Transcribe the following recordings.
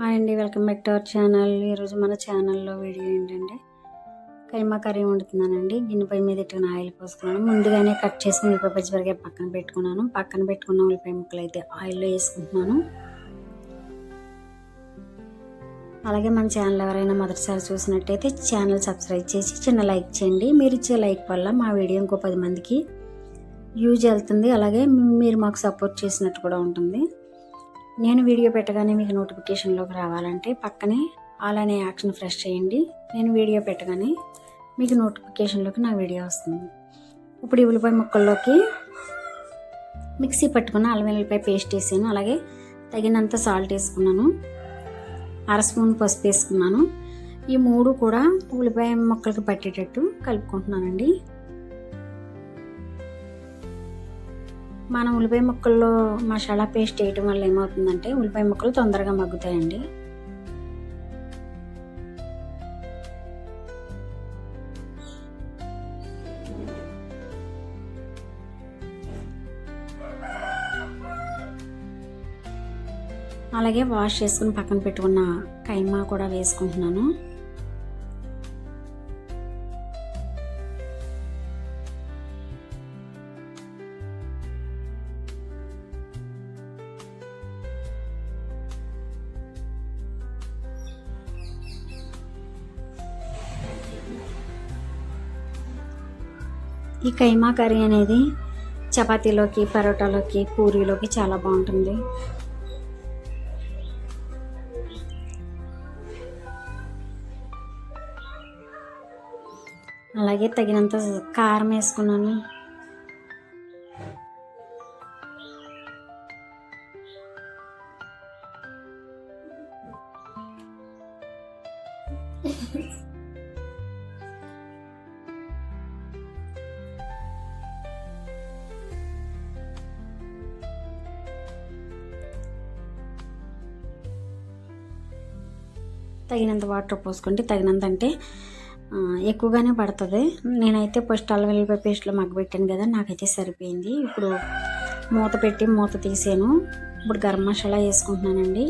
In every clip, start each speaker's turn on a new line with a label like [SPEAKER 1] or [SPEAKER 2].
[SPEAKER 1] Back to our channel. ఈరోజు మన ఛానల్లో వీడియో ఏంటంటే కైమా కర్రీ వండుతున్నానండి. గిన్నెపై మీద ఇట్టుకుని ఆయిల్ పోసుకున్నాను. ముందుగానే కట్ చేసి ఉల్లిపాయ పచ్చిమిరకాయ పక్కన పెట్టుకున్నాను. పక్కన పెట్టుకున్న ఉల్లిపాయ ముక్కలు అయితే ఆయిల్లో వేసుకుంటున్నాను. అలాగే మన ఛానల్ ఎవరైనా మొదటిసారి చూసినట్టయితే ఛానల్ సబ్స్క్రైబ్ చేసి చిన్న లైక్ చేయండి. మీరు ఇచ్చే లైక్ వల్ల మా వీడియో ఇంకో పది మందికి యూజ్ వెళ్తుంది అలాగే మీరు మాకు సపోర్ట్ చేసినట్టు కూడా ఉంటుంది. నేను వీడియో పెట్టగానే మీకు నోటిఫికేషన్లోకి రావాలంటే పక్కనే ఆల్ అనే యాక్షన్ ఫ్రెష్ చేయండి. నేను వీడియో పెట్టగానే మీకు నోటిఫికేషన్లోకి నా వీడియో వస్తుంది. ఇప్పుడు ఈ ఉల్లిపాయ ముక్కల్లోకి మిక్సీ పట్టుకున్న అల్లం వెల్లిపాయ పేస్ట్ వేసాను. అలాగే తగినంత సాల్ట్ వేసుకున్నాను. అర స్పూన్ పసుపు వేసుకున్నాను. ఈ మూడు కూడా ఉల్లిపాయ ముక్కలకి పట్టేటట్టు కలుపుకుంటున్నానండి. మనం ఉల్లిపాయ ముక్కల్లో మసాలా పేస్ట్ వేయటం వల్ల ఏమవుతుందంటే ఉల్లిపాయ ముక్కలు తొందరగా మగ్గుతాయండి. అలాగే వాష్ చేసుకుని పక్కన పెట్టుకున్న కైమా కూడా వేసుకుంటున్నాను. ఈ కైమా కర్రీ అనేది చపాతీలోకి పరోటాలోకి పూరీలోకి చాలా బాగుంటుంది. అలాగే తగినంత కారం వేసుకున్నాను. తగినంత వాటర్ పోసుకోండి తగినంత అంటే ఎక్కువగానే పడుతుంది. నేనైతే ఫస్ట్ అల్లం వెల్లిపాయ పేస్ట్లో మగ్గబెట్టాను కదా నాకైతే సరిపోయింది. ఇప్పుడు మూత పెట్టి మూత తీసాను. ఇప్పుడు గరం మసాలా వేసుకుంటున్నానండి.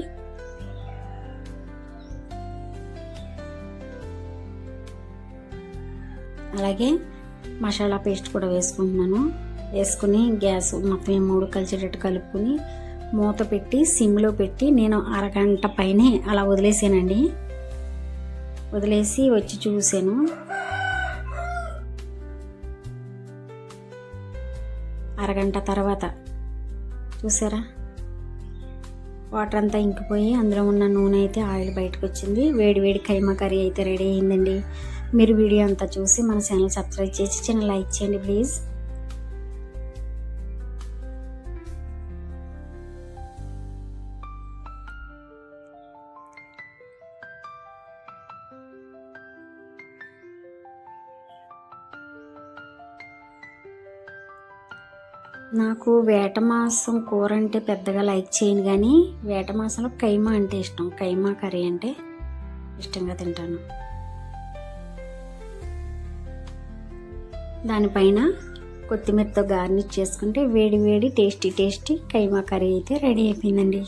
[SPEAKER 1] అలాగే మసాలా పేస్ట్ కూడా వేసుకుంటున్నాను. వేసుకుని గ్యాస్ మొత్తం ఈ మూడు కలిసేటట్టు కలుపుకొని మూత పెట్టి సిమ్లో పెట్టి నేను అరగంట పైనే అలా వదిలేసానండి. వదిలేసి వచ్చి చూసాను అరగంట తర్వాత. చూసారా? వాటర్ అంతా ఇంకిపోయి అందులో ఉన్న నూనె అయితే ఆయిల్ బయటకు వచ్చింది వేడి వేడి కైమా కర్రీ అయితే రెడీ అయిందండి. మీరు వీడియో అంతా చూసి మన ఛానల్ సబ్స్క్రైబ్ చేసి చిన్న లైక్ చేయండి ప్లీజ్. నాకు వేట మాంసం కూర అంటే పెద్దగా లైక్ చేయను కానీ వేట మాంసంలో కైమా అంటే ఇష్టం. కైమా కర్రీ అంటే ఇష్టంగా తింటాను. దానిపైన కొత్తిమీరతో గార్నిష్ చేసుకుంటే వేడి వేడి టేస్టీ టేస్టీ కైమా కర్రీ అయితే రెడీ అయిపోయిందండి.